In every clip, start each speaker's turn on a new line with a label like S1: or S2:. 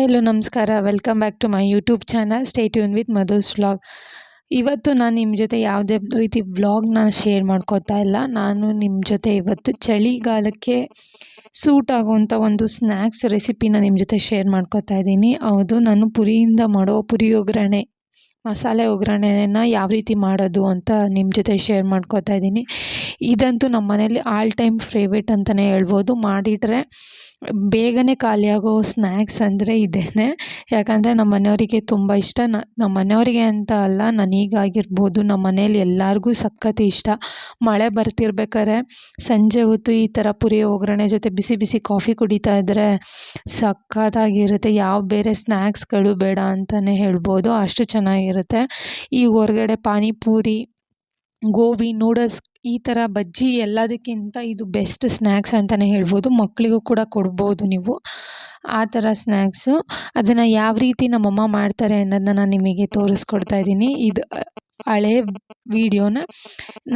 S1: Hello, ನಮಸ್ಕಾರ. Welcome back to my YouTube channel stay tune with Madhu's vlog ಇವತ್ತು ನಾನು ನಿಮ್ಮ ಜೊತೆ ಯಾವುದೇ ರೀತಿ ವ್ಲಾಗ್ನ ಶೇರ್ ಮಾಡ್ಕೋತಾ ಇಲ್ಲ. ನಾನು ನಿಮ್ಮ ಜೊತೆ ಇವತ್ತು ಚಳಿಗಾಲಕ್ಕೆ ಸೂಟ್ ಆಗುವಂಥ ಒಂದು ಸ್ನ್ಯಾಕ್ಸ್ ರೆಸಿಪಿನ ನಿಮ್ಮ ಜೊತೆ ಶೇರ್ ಮಾಡ್ಕೋತಾ ಇದ್ದೀನಿ. ಹೌದು, ನಾನು ಪುರಿಯಿಂದ ಮಾಡೋ ಪುರಿಯೋಗ್ರಣೆ. ಮಸಾಲೆ ಒಗ್ಗರಣೆನ ಯಾವ ರೀತಿ ಮಾಡೋದು ಅಂತ ನಿಮ್ಮ ಜೊತೆ ಶೇರ್ ಮಾಡ್ಕೋತಾ ಇದ್ದೀನಿ. ಇದಂತೂ ನಮ್ಮ ಮನೇಲಿ ಆಲ್ ಟೈಮ್ ಫೇವ್ರೇಟ್ ಅಂತಲೇ ಹೇಳ್ಬೋದು. ಮಾಡಿಟ್ರೆ ಬೇಗನೆ ಖಾಲಿಯಾಗೋ ಸ್ನ್ಯಾಕ್ಸ್ ಅಂದರೆ ಇದೇ ಯಾಕಂದರೆ ನಮ್ಮ ಮನೆಯವರಿಗೆ ತುಂಬ ಇಷ್ಟ. ನಮ್ಮ ಮನೆಯವರಿಗೆ ಅಂತ ಅಲ್ಲ, ನನಗಾಗಿರ್ಬೋದು ನಮ್ಮ ಮನೇಲಿ ಎಲ್ಲರಿಗೂ ಸಖತ್ ಇಷ್ಟ. ಮಳೆ ಬರ್ತಿರ್ಬೇಕಾದ್ರೆ ಸಂಜೆ ಹೊತ್ತು ಈ ಥರ ಪುರಿ ಒಗ್ಗರಣೆ ಜೊತೆ ಬಿಸಿ ಬಿಸಿ ಕಾಫಿ ಕುಡಿತಾ ಇದ್ದರೆ ಸಖತ್ತಾಗಿರುತ್ತೆ. ಯಾವ ಬೇರೆ ಸ್ನ್ಯಾಕ್ಸ್ಗಳು ಬೇಡ ಅಂತಲೇ ಹೇಳ್ಬೋದು. ಅಷ್ಟು ಚೆನ್ನಾಗಿರುತ್ತೆ ಈ ಹೊರಗಡೆ ಪಾನಿಪೂರಿ, ಗೋಬಿ, ನೂಡಲ್ಸ್ ಈ ಥರ ಬಜ್ಜಿ ಎಲ್ಲದಕ್ಕಿಂತ ಇದು ಬೆಸ್ಟ್ ಸ್ನ್ಯಾಕ್ಸ್ ಅಂತಲೇ ಹೇಳ್ಬೋದು. ಮಕ್ಕಳಿಗೂ ಕೂಡ ಕೊಡ್ಬೋದು ನೀವು. ಆ ಥರ ಸ್ನ್ಯಾಕ್ಸು ಅದನ್ನು ಯಾವ ರೀತಿ ನಮ್ಮಮ್ಮ ಮಾಡ್ತಾರೆ ಅನ್ನೋದನ್ನ ನಾನು ನಿಮಗೆ ತೋರಿಸ್ಕೊಡ್ತಾ ಇದ್ದೀನಿ. ಇದು ಹಳೇ ವೀಡಿಯೋನ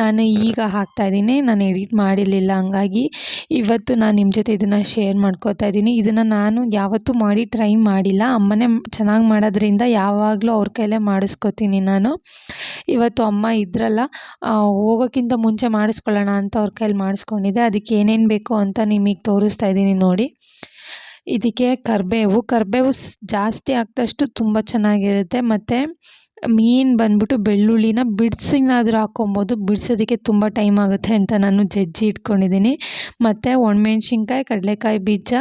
S1: ನಾನು ಈಗ ಹಾಕ್ತಾ ಇದ್ದೀನಿ. ನಾನು ಎಡಿಟ್ ಮಾಡಿರಲಿಲ್ಲ. ಹಂಗಾಗಿ ಇವತ್ತು ನಾನು ನಿಮ್ಮ ಜೊತೆ ಇದನ್ನು ಶೇರ್ ಮಾಡ್ಕೋತಾ ಇದ್ದೀನಿ. ಇದನ್ನು ನಾನು ಯಾವತ್ತೂ ಮಾಡಿ ಟ್ರೈ ಮಾಡಿಲ್ಲ. ಅಮ್ಮನೇ ಚೆನ್ನಾಗಿ ಮಾಡೋದ್ರಿಂದ ಯಾವಾಗಲೂ ಅವ್ರ ಕೈಲೇ ಮಾಡಿಸ್ಕೋತೀನಿ ನಾನು. ಇವತ್ತು ಅಮ್ಮ ಇದ್ರಲ್ಲ ಹೋಗೋಕ್ಕಿಂತ ಮುಂಚೆ ಮಾಡಿಸ್ಕೊಳ್ಳೋಣ ಅಂತ ಅವ್ರ ಕೈಲಿ ಮಾಡಿಸ್ಕೊಂಡಿದ್ದೆ. ಅದಕ್ಕೆ ಏನೇನು ಬೇಕು ಅಂತ ನಿಮಗೆ ತೋರಿಸ್ತಾ ಇದ್ದೀನಿ ನೋಡಿ. ಇದಕ್ಕೆ ಕರಿಬೇವು. ಕರಿಬೇವು ಜಾಸ್ತಿ ಹಾಕ್ದಷ್ಟು ತುಂಬ ಚೆನ್ನಾಗಿರುತ್ತೆ. ಮತ್ತು ಮೀನು ಬಂದ್ಬಿಟ್ಟು ಬೆಳ್ಳುಳ್ಳಿನ ಬಿಡ್ಸಿನಾದ್ರೂ ಹಾಕ್ಕೊಬೋದು. ಬಿಡ್ಸೋದಕ್ಕೆ ತುಂಬ ಟೈಮ್ ಆಗುತ್ತೆ ಅಂತ ನಾನು ಜಜ್ಜಿ ಇಟ್ಕೊಂಡಿದ್ದೀನಿ. ಮತ್ತು ಒಣಮೆಣ್ಸಿನ್ಕಾಯಿ, ಕಡಲೆಕಾಯಿ ಬೀಜ,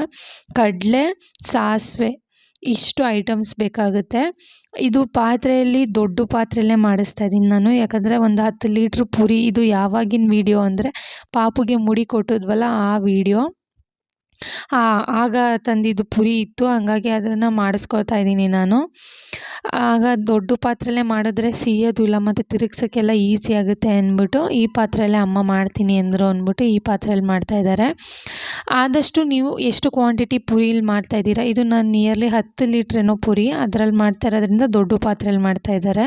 S1: ಕಡಲೆ, ಸಾಸಿವೆ, ಇಷ್ಟು ಐಟಮ್ಸ್ ಬೇಕಾಗುತ್ತೆ. ಇದು ಪಾತ್ರೆಯಲ್ಲಿ ದೊಡ್ಡ ಪಾತ್ರೆಯಲ್ಲೇ ಮಾಡಿಸ್ತಾ ಇದ್ದೀನಿ ನಾನು. ಯಾಕಂದರೆ ಒಂದು ಹತ್ತು ಲೀಟ್ರ್ ಪುರಿ, ಇದು ಯಾವಾಗಿನ ವೀಡಿಯೋ ಅಂದರೆ ಪಾಪುಗೆ ಮುಡಿ ಕೊಟ್ಟಿದ್ವಲ್ಲ ಆ ವೀಡಿಯೋ ಆಗ ತಂದಿದ್ದು ಪುರಿ ಇತ್ತು, ಹಂಗಾಗಿ ಅದನ್ನು ಮಾಡಿಸ್ಕೊಳ್ತಾ ಇದ್ದೀನಿ ನಾನು. ಆಗ ದೊಡ್ಡ ಪಾತ್ರೆಲೇ ಮಾಡಿದ್ರೆ ಸಿಯೋದಿಲ್ಲ ಮತ್ತು ತಿರುಗ್ಸೋಕ್ಕೆಲ್ಲ ಈಸಿ ಆಗುತ್ತೆ ಅಂದ್ಬಿಟ್ಟು, ಈ ಪಾತ್ರೆಯಲ್ಲೇ ಅಮ್ಮ ಮಾಡ್ತೀನಿ ಅಂದರು ಅಂದ್ಬಿಟ್ಟು ಈ ಪಾತ್ರೆಯಲ್ಲಿ ಮಾಡ್ತಾಯಿದ್ದಾರೆ ಆದಷ್ಟು ನೀವು ಎಷ್ಟು ಕ್ವಾಂಟಿಟಿ ಪುರಿಲಿ ಮಾಡ್ತಾಯಿದ್ದೀರಾ ಇದು ನಾನು ನಿಯರ್ಲಿ ಹತ್ತು ಲೀಟ್ರೇನೋ ಪುರಿ, ಅದರಲ್ಲಿ ಮಾಡ್ತಾ ಇರೋದ್ರಿಂದ ದೊಡ್ಡ ಪಾತ್ರೆಯಲ್ಲಿ ಮಾಡ್ತಾಯಿದ್ದಾರೆ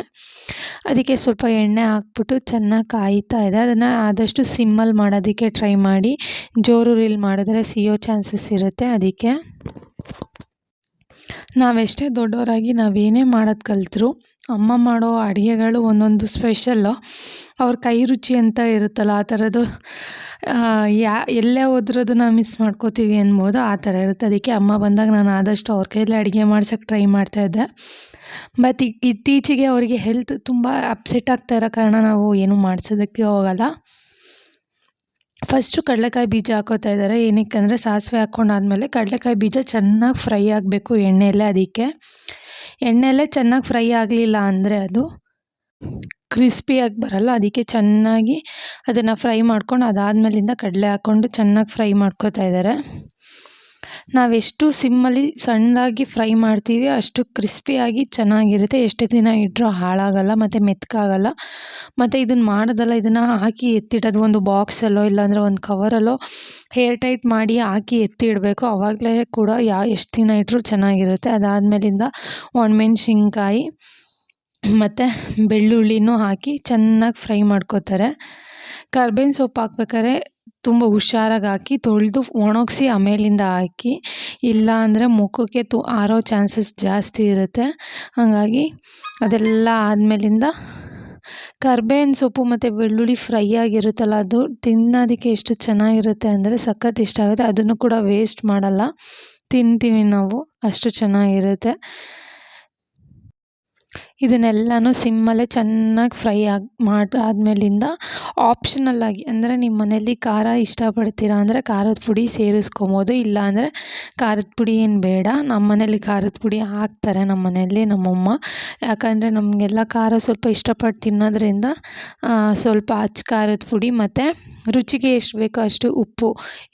S1: ಅದಕ್ಕೆ ಸ್ವಲ್ಪ ಎಣ್ಣೆ ಹಾಕ್ಬಿಟ್ಟು ಚೆನ್ನಾಗಿ ಕಾಯ್ತಾ ಇದೆ. ಅದನ್ನು ಆದಷ್ಟು ಸಿಮ್ಮಲ್ಲಿ ಮಾಡೋದಕ್ಕೆ ಟ್ರೈ ಮಾಡಿ. ಜೋರು ರೀಲ್ ಮಾಡಿದ್ರೆ ಸಿಯೋ ಚಾನ್ಸಸ್ ಇರುತ್ತೆ ಅದಕ್ಕೆ. ನಾವೆಷ್ಟೇ ದೊಡ್ಡವರಾಗಿ ನಾವೇನೇ ಮಾಡೋದು ಕಲಿತ್ರು, ಅಮ್ಮ ಮಾಡೋ ಅಡುಗೆಗಳು ಒಂದೊಂದು ಸ್ಪೆಷಲ್ಲು ಅವ್ರ ಕೈ ರುಚಿ ಅಂತ ಇರುತ್ತಲ್ಲ, ಆ ಥರದ್ದು ಯಾ, ಎಲ್ಲೇ ಹೋದ್ರದ್ದು ನಾವು ಮಿಸ್ ಮಾಡ್ಕೋತೀವಿ ಅನ್ಬೋದು, ಆ ಥರ ಇರುತ್ತೆ. ಅದಕ್ಕೆ ಅಮ್ಮ ಬಂದಾಗ ನಾನು ಆದಷ್ಟು ಅವ್ರ ಕೈಯಲ್ಲೇ ಅಡುಗೆ ಮಾಡ್ಸೋಕ್ಕೆ ಟ್ರೈ ಮಾಡ್ತಾಯಿದ್ದೆ ಬಟ್ ಇತ್ತೀಚೆಗೆ ಅವರಿಗೆ ಹೆಲ್ತ್ ತುಂಬ ಅಪ್ಸೆಟ್ ಆಗ್ತಾ ಇರೋ ಕಾರಣ ನಾವು ಏನೂ ಮಾಡಿಸೋದಕ್ಕೆ ಹೋಗಲ್ಲ. ಫಸ್ಟು ಕಡಲೆಕಾಯಿ ಬೀಜ ಹಾಕೋತಾ ಇದ್ದಾರೆ. ಏನಕ್ಕೆ ಅಂದರೆ ಸಾಸಿವೆ ಹಾಕ್ಕೊಂಡಾದ್ಮೇಲೆ ಕಡಲೆಕಾಯಿ ಬೀಜ ಚೆನ್ನಾಗಿ ಫ್ರೈ ಆಗಬೇಕು ಎಣ್ಣೆಯಲ್ಲೇ ಅದಕ್ಕೆ. ಎಣ್ಣೆಯಲ್ಲೇ ಚೆನ್ನಾಗಿ ಫ್ರೈ ಆಗಲಿಲ್ಲ ಅಂದರೆ ಅದು ಕ್ರಿಸ್ಪಿಯಾಗಿ ಬರಲ್ಲ. ಅದಕ್ಕೆ ಚೆನ್ನಾಗಿ ಅದನ್ನು ಫ್ರೈ ಮಾಡ್ಕೊಂಡು ಅದಾದಮೇಲಿಂದ ಕಡಲೆ ಹಾಕ್ಕೊಂಡು ಚೆನ್ನಾಗಿ ಫ್ರೈ ಮಾಡ್ಕೋತಾ ಇದ್ದಾರೆ. ನಾವೆಷ್ಟು ಸಿಮ್ಮಲ್ಲಿ ಸಣ್ಣದಾಗಿ ಫ್ರೈ ಮಾಡ್ತೀವಿ, ಅಷ್ಟು ಕ್ರಿಸ್ಪಿಯಾಗಿ ಚೆನ್ನಾಗಿರುತ್ತೆ. ಎಷ್ಟು ದಿನ ಇಟ್ಟರೂ ಹಾಳಾಗಲ್ಲ, ಮತ್ತು ಮೆತ್ತಗಾಗಲ್ಲ ಮತ್ತು ಇದನ್ನು ಮಾಡೋದಲ್ಲ, ಇದನ್ನು ಹಾಕಿ ಎತ್ತಿಡೋದು. ಒಂದು ಬಾಕ್ಸಲ್ಲೋ, ಇಲ್ಲಾಂದರೆ ಒಂದು ಕವರಲ್ಲೋ ಹೇರ್ ಟೈಟ್ ಮಾಡಿ ಹಾಕಿ ಎತ್ತಿಡಬೇಕು. ಆವಾಗಲೇ ಕೂಡ ಯಾ, ಎಷ್ಟು ದಿನ ಇಟ್ಟರೂ ಚೆನ್ನಾಗಿರುತ್ತೆ. ಅದಾದಮೇಲಿಂದ ಒಣಮೆಣ್ಸಿನ್ಕಾಯಿ ಮತ್ತು ಬೆಳ್ಳುಳ್ಳಿನೂ ಹಾಕಿ ಚೆನ್ನಾಗಿ ಫ್ರೈ ಮಾಡ್ಕೋತಾರೆ. ಕರ್ಬೇವಿನ ಸೊಪ್ಪು ಹಾಕ್ಬೇಕಾದ್ರೆ ತುಂಬ ಹುಷಾರಾಗಿ ಹಾಕಿ ತೊಳೆದು ಒಣಗಿಸಿ ಆಮೇಲಿಂದ ಹಾಕಿ, ಇಲ್ಲ ಅಂದರೆ ಮುಖಕ್ಕೆ ತು, ಆರೋ ಚಾನ್ಸಸ್ ಜಾಸ್ತಿ ಇರುತ್ತೆ. ಹಾಗಾಗಿ ಅದೆಲ್ಲ ಆದಮೇಲಿಂದ ಕರ್ಬೇವಿನ ಸೊಪ್ಪು ಮತ್ತು ಬೆಳ್ಳುಳ್ಳಿ ಫ್ರೈ ಆಗಿರುತ್ತಲ್ಲ, ಅದು ತಿನ್ನೋದಕ್ಕೆ ಎಷ್ಟು ಚೆನ್ನಾಗಿರುತ್ತೆ ಅಂದರೆ ಸಖತ್ ಇಷ್ಟ ಆಗುತ್ತೆ. ಅದನ್ನು ಕೂಡ ವೇಸ್ಟ್ ಮಾಡಲ್ಲ. ತಿಂತೀವಿ ನಾವು, ಅಷ್ಟು ಚೆನ್ನಾಗಿರುತ್ತೆ. ಇದನ್ನೆಲ್ಲನೂ ಸಿಮ್ಮಲ್ಲೇ ಚೆನ್ನಾಗಿ ಫ್ರೈ ಆಗಿ ಮಾಡಿ, ಆದಮೇಲಿಂದ ಆಪ್ಷನಲ್ಲಾಗಿ ಅಂದರೆ ನಿಮ್ಮ ಮನೇಲಿ ಖಾರ ಇಷ್ಟಪಡ್ತೀರಾ ಅಂದರೆ ಖಾರದ ಪುಡಿ ಸೇರಿಸ್ಕೊಬೋದು, ಇಲ್ಲ ಅಂದರೆ ಖಾರದ ಪುಡಿ ಏನು ಬೇಡ. ನಮ್ಮ ಮನೇಲಿ ಖಾರದ ಪುಡಿ ಹಾಕ್ತಾರೆ ನಮ್ಮ ಮನೆಯಲ್ಲಿ ನಮ್ಮಮ್ಮ. ಯಾಕಂದರೆ ನಮಗೆಲ್ಲ ಖಾರ ಸ್ವಲ್ಪ ಇಷ್ಟಪಟ್ಟು ತಿನ್ನೋದ್ರಿಂದ ಸ್ವಲ್ಪ ಅಚ್ಚ ಖಾರದ ಪುಡಿ ಮತ್ತು ರುಚಿಗೆ ಎಷ್ಟು ಬೇಕೋ ಅಷ್ಟು ಉಪ್ಪು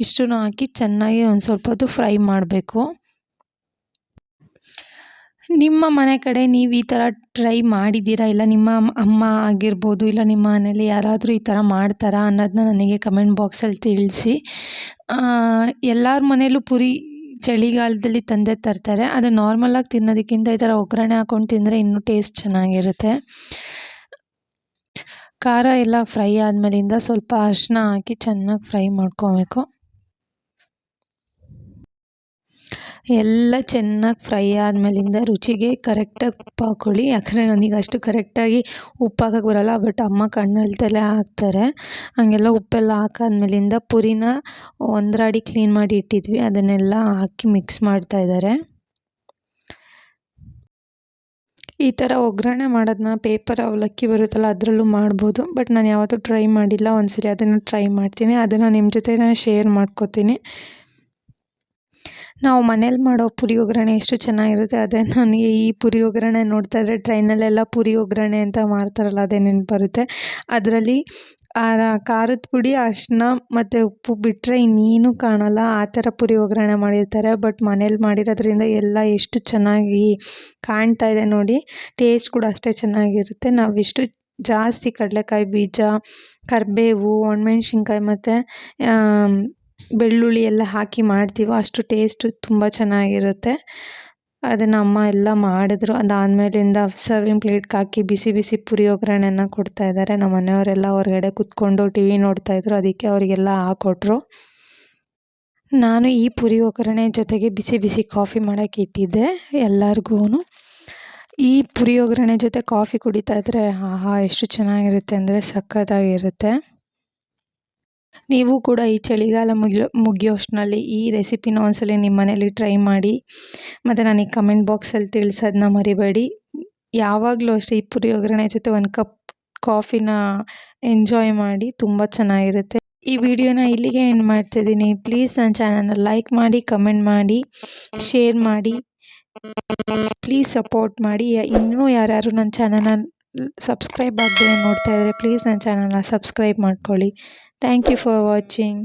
S1: ಇಷ್ಟನ್ನೂ ಹಾಕಿ ಚೆನ್ನಾಗಿ ಒಂದು ಸ್ವಲ್ಪ ಫ್ರೈ ಮಾಡಬೇಕು. ನಿಮ್ಮ ಮನೆ ಕಡೆ ನೀವು ಈ ಥರ ಟ್ರೈ ಮಾಡಿದ್ದೀರಾ? ಇಲ್ಲ ನಿಮ್ಮ ಅಮ್ಮ ಆಗಿರ್ಬೋದು, ಇಲ್ಲ ನಿಮ್ಮ ಮನೇಲಿ ಯಾರಾದರೂ ಈ ಥರ ಮಾಡ್ತಾರಾ ಅನ್ನೋದನ್ನ ನನಗೆ ಕಮೆಂಟ್ ಬಾಕ್ಸಲ್ಲಿ ತಿಳಿಸಿ. ಎಲ್ಲರ ಮನೇಲೂ ಪುರಿ ಚಳಿಗಾಲದಲ್ಲಿ ತಂದೆ ತರ್ತಾರೆ. ಅದು ನಾರ್ಮಲಾಗಿ ತಿನ್ನೋದಕ್ಕಿಂತ ಈ ಥರ ಒಗ್ಗರಣೆ ಹಾಕ್ಕೊಂಡು ತಿಂದರೆ ಇನ್ನೂ ಟೇಸ್ಟ್ ಚೆನ್ನಾಗಿರುತ್ತೆ. ಖಾರ ಎಲ್ಲ ಫ್ರೈ ಆದಮೇಲಿಂದ ಸ್ವಲ್ಪ ಅರಿಶಿನ ಹಾಕಿ ಚೆನ್ನಾಗಿ ಫ್ರೈ ಮಾಡ್ಕೊಬೇಕು. ಎಲ್ಲ ಚೆನ್ನಾಗಿ ಫ್ರೈ ಆದಮೇಲಿಂದ ರುಚಿಗೆ ಕರೆಕ್ಟಾಗಿ ಉಪ್ಪು ಹಾಕ್ಕೊಳ್ಳಿ ಯಾಕಂದರೆ ನನಗೆ ಅಷ್ಟು ಕರೆಕ್ಟಾಗಿ ಉಪ್ಪು ಹಾಕಕ್ಕೆ ಬರೋಲ್ಲ ಬಟ್ ಅಮ್ಮ ಕಣ್ಣಲ್ತಲೇ ಹಾಕ್ತಾರೆ. ಹಾಗೆಲ್ಲ ಉಪ್ಪೆಲ್ಲ ಹಾಕಾದ್ಮೇಲಿಂದ ಪುರಿನ ಒಂದ್ರಾಡಿ ಕ್ಲೀನ್ ಮಾಡಿ ಇಟ್ಟಿದ್ವಿ. ಅದನ್ನೆಲ್ಲ ಹಾಕಿ ಮಿಕ್ಸ್ ಮಾಡ್ತಾಯಿದ್ದಾರೆ ಈ ಥರ ಒಗ್ಗರಣೆ ಮಾಡೋದನ್ನ ಪೇಪರ್ ಅವಲಕ್ಕಿ ಬರುತ್ತಲ್ಲ, ಅದರಲ್ಲೂ ಮಾಡ್ಬೋದು. ಬಟ್ ನಾನು ಯಾವತ್ತೂ ಟ್ರೈ ಮಾಡಿಲ್ಲ. ಒಂದ್ಸರಿ ಅದನ್ನು ಟ್ರೈ ಮಾಡ್ತೀನಿ. ಅದನ್ನು ನಿಮ್ಮ ಜೊತೆ ನಾನು ಶೇರ್ ಮಾಡ್ಕೋತೀನಿ. ನಾವು ಮನೇಲಿ ಮಾಡೋ ಪುರಿ ಒಗ್ಗರಣೆ ಎಷ್ಟು ಚೆನ್ನಾಗಿರುತ್ತೆ, ಅದೇ ನನಗೆ ಈ ಪುರಿ ಒಗ್ಗರಣೆ ನೋಡ್ತಾ ಇದ್ದರೆ ಟ್ರೈನಲ್ಲೆಲ್ಲ ಪುರಿ ಒಗ್ಗರಣೆ ಅಂತ ಮಾರ್ತಾರಲ್ಲ ಅದೇ ನೆನಪರುತ್ತೆ. ಅದರಲ್ಲಿ ಖಾರದ ಪುಡಿ ಅರಿಶಿನ ಮತ್ತು ಉಪ್ಪು ಬಿಟ್ಟರೆ ಇನ್ನೇನು ಕಾಣಲ್ಲ, ಆ ಥರ ಪುರಿ ಒಗ್ಗರಣೆ ಮಾಡಿರ್ತಾರೆ. ಬಟ್ ಮನೇಲಿ ಮಾಡಿರೋದ್ರಿಂದ ಎಲ್ಲ ಎಷ್ಟು ಚೆನ್ನಾಗಿ ಕಾಣ್ತಾ ಇದೆ ನೋಡಿ, ಟೇಸ್ಟ್ ಕೂಡ ಅಷ್ಟೇ ಚೆನ್ನಾಗಿರುತ್ತೆ. ನಾವಿಷ್ಟು ಜಾಸ್ತಿ ಕಡಲೆಕಾಯಿ ಬೀಜ, ಕರಿಬೇವು, ಒಣಮೆಣ್ಸಿನ್ಕಾಯಿ ಮತ್ತು ಬೆಳ್ಳುಳ್ಳಿ ಎಲ್ಲ ಹಾಕಿ ಮಾಡ್ತೀವೋ ಅಷ್ಟು ಟೇಸ್ಟು ತುಂಬ ಚೆನ್ನಾಗಿರುತ್ತೆ. ಅದನ್ನು ಅಮ್ಮ ಎಲ್ಲ ಮಾಡಿದ್ರು. ಅದಾದಮೇಲಿಂದ ಸರ್ವಿಂಗ್ ಪ್ಲೇಟ್ಗೆ ಹಾಕಿ ಬಿಸಿ ಬಿಸಿ ಪುರಿ ಒಗ್ಗರಣೆನ ಕೊಡ್ತಾಯಿದ್ದಾರೆ ನಮ್ಮ ಮನೆಯವರೆಲ್ಲ ಹೊರಗಡೆ ಕೂತ್ಕೊಂಡು ಟಿ ವಿ ನೋಡ್ತಾಯಿದ್ರು ಅದಕ್ಕೆ ಅವರಿಗೆಲ್ಲ ಹಾಕ್ಕೊಟ್ರು ನಾನು ಈ ಪುರಿ ಒಗ್ಗರಣೆ ಜೊತೆಗೆ ಬಿಸಿ ಬಿಸಿ ಕಾಫಿ ಮಾಡೋಕ್ಕೆ ಇಟ್ಟಿದ್ದೆ ಎಲ್ಲರಿಗೂ ಈ ಪುರಿ ಒಗ್ಗರಣೆ ಜೊತೆ ಕಾಫಿ ಕುಡಿತಾ ಇದ್ದರೆ ಆಹಾ, ಎಷ್ಟು ಚೆನ್ನಾಗಿರುತ್ತೆ ಅಂದರೆ ಸಖತ್ತಾಗಿರುತ್ತೆ. ನೀವು ಕೂಡ ಈ ಚಳಿಗಾಲ ಮುಗಿಯೋ ಮುಗಿಯೋ ಅಷ್ಟರಲ್ಲಿ ಈ ರೆಸಿಪಿನ ಒಂದ್ಸಲ ನಿಮ್ಮ ಮನೇಲಿ ಟ್ರೈ ಮಾಡಿ. ಮತ್ತು ನನಗೆ ಕಮೆಂಟ್ ಬಾಕ್ಸಲ್ಲಿ ತಿಳಿಸೋದನ್ನ ಮರಿಬೇಡಿ. ಯಾವಾಗಲೂ ಅಷ್ಟೇ ಈ ಪುರಿ ಒಗ್ಗರಣೆ ಜೊತೆ ಒಂದು ಕಪ್ ಕಾಫಿನ ಎಂಜಾಯ್ ಮಾಡಿ ತುಂಬ ಚೆನ್ನಾಗಿರುತ್ತೆ. ಈ ವಿಡಿಯೋನ ಇಲ್ಲಿಗೆ ಎಂಡ್ ಮಾಡ್ತಿದ್ದೀನಿ. ಪ್ಲೀಸ್ ನನ್ನ ಚಾನಲ್ನ ಲೈಕ್ ಮಾಡಿ ಕಮೆಂಟ್ ಮಾಡಿ ಶೇರ್ ಮಾಡಿ. ಪ್ಲೀಸ್ ಸಪೋರ್ಟ್ ಮಾಡಿ. ಇನ್ನೂ ಯಾರ್ಯಾರು ನನ್ನ ಚಾನಲ್ನ ಸಬ್ಸ್ಕ್ರೈಬ್ ಆಗದೆ ನೋಡ್ತಾ ಇದ್ದರೆ ಪ್ಲೀಸ್ ನನ್ನ ಚಾನಲ್ನ ಸಬ್ಸ್ಕ್ರೈಬ್ ಮಾಡ್ಕೊಳ್ಳಿ. Thank you for watching